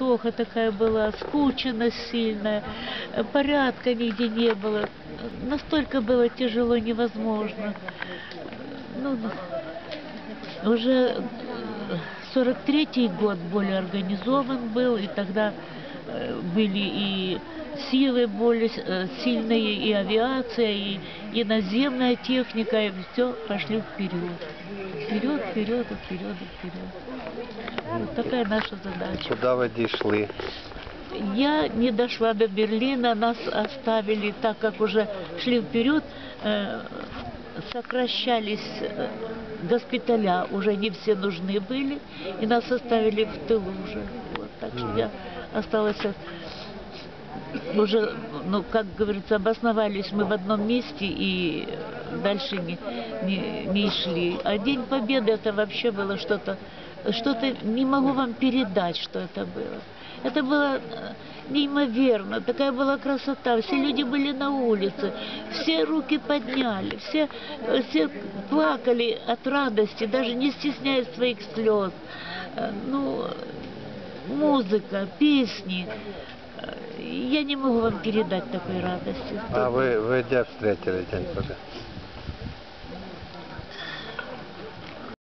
суматоха такая была, скученность сильная, порядка нигде не было. Настолько было тяжело, невозможно. Ну, уже 43-й год более организован был, и тогда э, были и силы более э, сильные, и авиация, и, и наземная техника, и все пошли вперед. Вперед, вперед, вперед, вперед. Вот такая наша задача. Куди ви дійшли? Я не дошла до Берлина, нас оставили, так как уже шли вперед, э, сокращались э, госпиталя, уже не все нужны были, и нас оставили в тылу уже. Вот, так что я осталась уже, ну, как говорится, обосновались мы в одном месте и дальше не, не, не шли. А День Победы это вообще было что-то, что-то не могу вам передать, что это было. Это было э, неимоверно, такая была красота, все люди были на улице, все руки подняли, все, все плакали от радости, даже не стесняясь своих слез. Э, Ну, музыка, песни. Я не могу вам передать такой радости. А ви, ви де встретили День Победы?